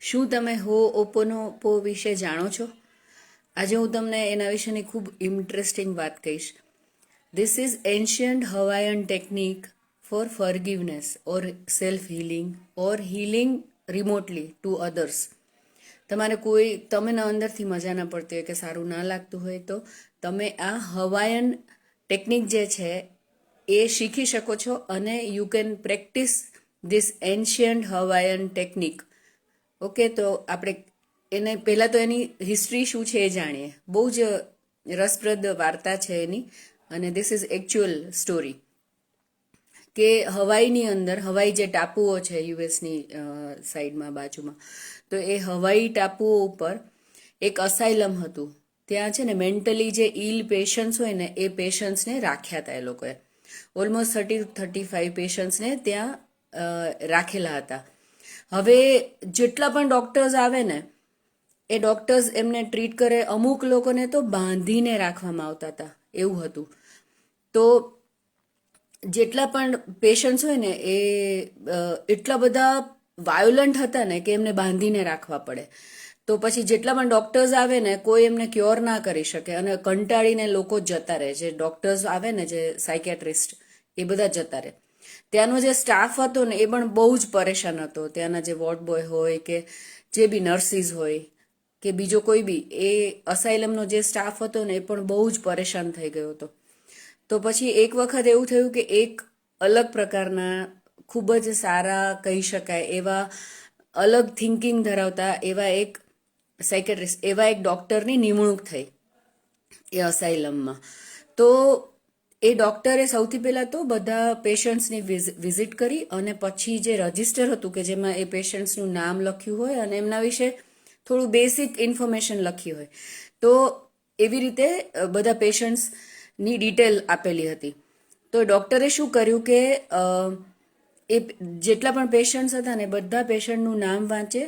શું તમે હો ઓપોનો પો વિશે જાણો છો? આજે હું તમને એના વિશેની ખૂબ ઇન્ટરેસ્ટિંગ વાત કહીશ. This is ancient Hawaiian technique for forgiveness or self healing or healing remotely to others તમારે કોઈ તમને અંદરથી મજા ના પડતી હોય કે સારું ના લાગતું હોય તો તમે આ હવાયન ટેકનિક જે છે એ શીખી શકો છો અને you can practise this ancient Hawaiian technique okay, તો આપણે એને પહેલાં તો એની હિસ્ટ્રી શું છે એ જાણીએ. બહુ જ રસપ્રદ વાર્તા છે એની અને ધીસ ઇઝ એકચ્યુઅલ સ્ટોરી કે હવાઈની અંદર, હવાઈ જે ટાપુઓ છે યુએસની સાઈડમાં, બાજુમાં, તો એ હવાઈ ટાપુઓ ઉપર એક અસાઇલમ હતું. ત્યાં છે ને મેન્ટલી જે ઇલ પેશન્ટ્સ હોય ને, એ પેશન્ટ્સને રાખ્યા હતા એ લોકોએ. ઓલમોસ્ટ થર્ટી થર્ટી ફાઈવ પેશન્ટ્સને ત્યાં રાખેલા હતા. હવે જેટલા પણ ડોક્ટર્સ આવે ને, એ ડોક્ટર્સ એમને ટ્રીટ કરે. અમુક લોકોને તો બાંધીને રાખવામાં આવતા હતા. એવું હતું. તો જેટલા પણ પેશન્ટ્સ હોય ને, એ એટલા બધા વાયોલન્ટ હતા ને કે એમને બાંધીને રાખવા પડે. તો પછી જેટલા પણ ડોક્ટર્સ આવે ને, કોઈ એમને ક્યોર ના કરી શકે અને કંટાળીને લોકો જતા રહે. જે ડોક્ટર્સ આવે ને, જે સાયકેટ્રિસ્ટ એ બધા જતા રહે. ત્યાંનો જે સ્ટાફ હતો ને એ પણ બહુ જ પરેશાન હતો. ત્યાંના જે વોર્ડ બોય હોય કે જે બી નર્સિસ હોય કે બીજો કોઈ બી, એ અસાઇલમનો જે સ્ટાફ હતો ને એ પણ બહુ જ પરેશાન થઈ ગયો હતો. તો પછી એક વખત એવું થયું કે એક અલગ પ્રકારના ખૂબ જ સારા કહી શકાય એવા અલગ થિંકિંગ ધરાવતા એવા એક સાયકેટ્રિસ્ટ એવા એક ડૉક્ટરની નિમણૂક થઈ એ અસાઇલમમાં તો એ ડૉક્ટરે સૌથી પહેલાં તો બધા પેશન્ટ્સની વિઝિટ કરી અને પછી જે રજિસ્ટર હતું કે જેમાં એ પેશન્ટ્સનું નામ લખ્યું હોય અને એમના વિશે થોડું બેસિક ઇન્ફોર્મેશન લખી હોય. તો એવી રીતે બધા પેશન્ટ્સની ડિટેલ આપેલી હતી. તો ડૉક્ટરે શું કર્યું કે એ જેટલા પણ પેશન્ટ્સ હતા ને બધા પેશન્ટનું નામ વાંચે.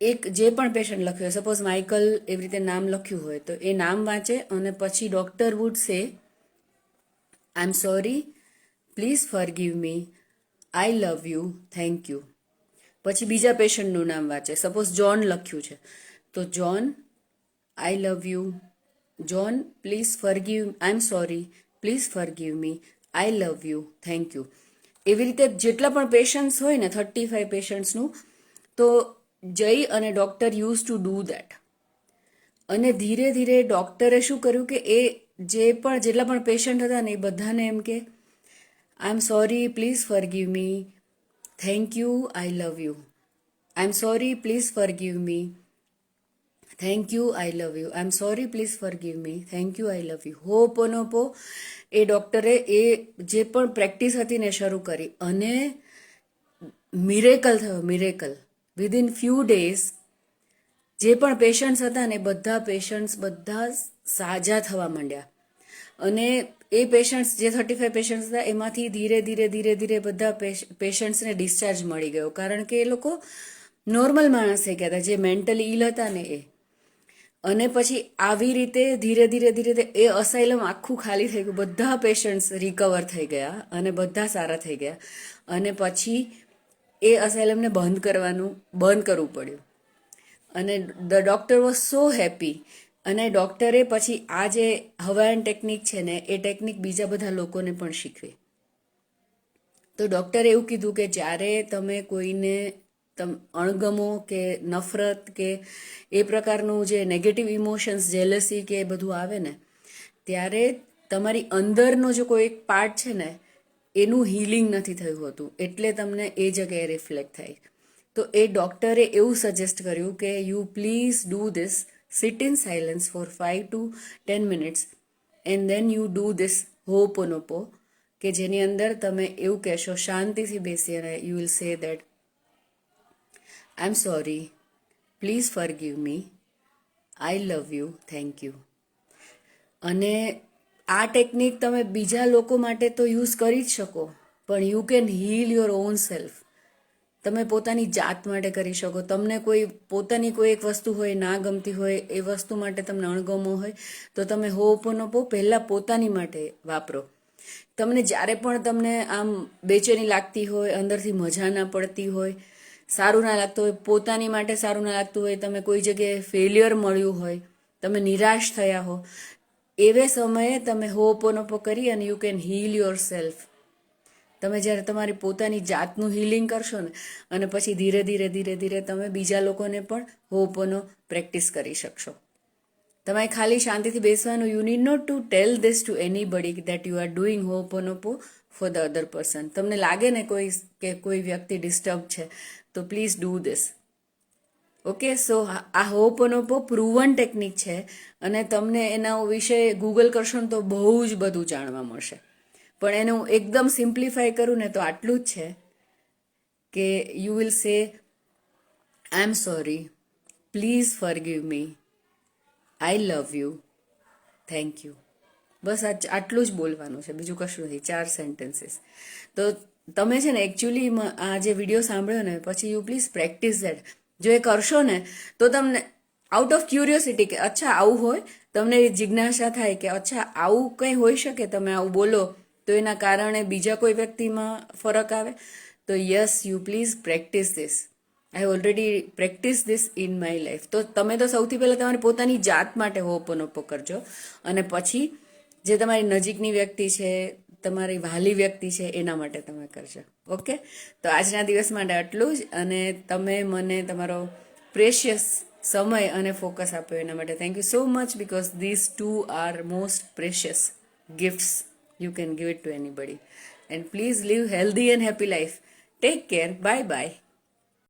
એક જે પણ પેશન્ટ લખ્યું હોય, સપોઝ માઇકલ એવી રીતે નામ લખ્યું હોય, તો એ નામ વાંચે અને પછી doctor would say I am sorry please forgive me I love you thank you પછી બીજા પેશન્ટનું નામ વાંચે. સપોઝ જોન લખ્યું છે. તો John I love you John please forgive I am sorry please forgive me I love you thank you એવી રીતે જેટલા પણ પેશન્ટ્સ હોય ને થર્ટી ફાઈવ પેશન્ટ્સનું તો જઈ અને doctor use to do that અને ધીરે ધીરે ડૉક્ટરે શું કર્યું કે એ જે પણ, જેટલા પણ પેશન્ટ હતા ને એ બધાને એમ કે I am sorry please forgive me thank you I love you I am sorry please forgive me thank you I love you I am sorry please forgive me thank you I love you ho'oponopono એ ડૉક્ટરે એ જે પણ practice હતી ને શરૂ કરી. અને miracle થયો miracle within few days જે પણ પેશન્ટ્સ હતા ને બધા પેશન્ટ્સ બધા સાજા થવા માંડ્યા. અને એ પેશન્ટ્સ જે થર્ટી ફાઈવ પેશન્ટ્સ હતા, એમાંથી ધીરે ધીરે ધીરે ધીરે બધા પેશન્ટ્સને ડિસ્ચાર્જ મળી ગયો. કારણ કે એ લોકો નોર્મલ માણસ થઈ ગયા હતા, જે મેન્ટલી ઇલ હતા ને એ. અને પછી આવી રીતે ધીરે ધીરે ધીરે એ અસાઇલમ આખું ખાલી થઈ ગયું. બધા પેશન્ટ્સ રિકવર થઈ ગયા અને બધા સારા થઈ ગયા. અને પછી એ અસાઇલમને બંધ કરવાનું, બંધ કરવું પડ્યું. અને the doctor was so happy અને ડૉક્ટરે પછી આ જે હવાયન ટેકનિક છે ને, એ ટેકનિક બીજા બધા લોકોને પણ શીખવી. તો ડૉક્ટરે એવું કીધું કે જ્યારે તમે કોઈને તમ, અણગમો કે નફરત કે એ પ્રકારનું જે નેગેટિવ ઇમોશન્સ જેલસી કે એ બધું આવે ને, ત્યારે તમારી અંદરનો જો કોઈ એક પાર્ટ છે ને, એનું હિલિંગ નથી થયું હોતું. એટલે તમને એ જગ્યાએ રિફ્લેક્ટ થાય. તો એ ડૉક્ટરે એવું સજેસ્ટ કર્યું કે you please do this sit in silence for five to ten minutes and then you do this ho'oponopono કે જેની અંદર તમે એવું કહેશો, શાંતિથી બેસી અને you will say that I am sorry please forgive me I love you thank you અને આ ટેકનિક તમે બીજા લોકો માટે તો યુઝ કરી જ શકો, પણ you can heal your own self તમે પોતાની જાત માટે કરી શકો. તમને કોઈ પોતાની કોઈ એક વસ્તુ હોય, ના ગમતી હોય, એ વસ્તુ માટે તમને અણગમો હોય, તો તમે હો પો, પહેલાં પોતાની માટે વાપરો. તમને જ્યારે પણ તમને આમ બેચેની લાગતી હોય, અંદરથી મજા ના પડતી હોય, સારું ના લાગતું હોય, પોતાની માટે સારું ના લાગતું હોય, તમે કોઈ જગ્યાએ ફેલિયર મળ્યું હોય, તમે નિરાશ થયા હો, એવે સમયે તમે હોપોનોપો કરી અને you can heal your self તમે જ્યારે તમારી પોતાની જાતનું હિલિંગ કરશો ને, અને પછી ધીરે ધીરે ધીરે ધીરે તમે બીજા લોકોને પણ હોપોનો પ્રેક્ટિસ કરી શકશો. તમારે ખાલી શાંતિથી બેસવાનું you need not to tell this to anybody that you are doing ho'oponopono for the other person તમને લાગે ને કોઈ કે કોઈ વ્યક્તિ ડિસ્ટર્બ છે, તો please do this okay so આ હોપોનોપો પ્રુવન ટેકનિક છે, અને તમને એના વિશે ગૂગલ કરશો ને તો બહુ જ બધું જાણવા મળશે. પણ એને હું એકદમ સિમ્પ્લિફાય કરું ને તો આટલું જ છે કે you will say I am sorry please forgive me I love you thank you બસ આ આટલું જ બોલવાનું છે. બીજું કશું નથી ચાર સેન્ટેન્સીસ તો તમે છે ને એકચ્યુઅલી આ જે વીડિયો સાંભળ્યો ને, પછી યુ પ્લીઝ પ્રેક્ટિસ દેટ જો એ કરશો ને, તો તમને આઉટ ઓફ ક્યુરિયોસિટી કે, અચ્છા, આવું હોય? તમને જિજ્ઞાસા થાય કે, અચ્છા, આવું કંઈ હોઈ શકે? તમે આવું બોલો. તો એના કારણે બીજા કોઈ વ્યક્તિમાં ફરક આવે? તો yes, you please practise this. I already practise this in my life. તો તમે તો સૌથી પહેલાં તમારી પોતાની જાત માટે હોપોનોપો કરજો. અને પછી જે તમારી નજીકની વ્યક્તિ છે, તમારી વહાલી વ્યક્તિ છે, એના માટે તમે કરજો. ઓકે? તો આજના દિવસ માટે આટલું જ. અને તમે મને તમારો પ્રેશિયસ સમય અને ફોકસ આપ્યો એના માટે. Thank you so much because this two are most precious gifts you can give it to anybody. And please live healthy and happy life. Take care. Bye bye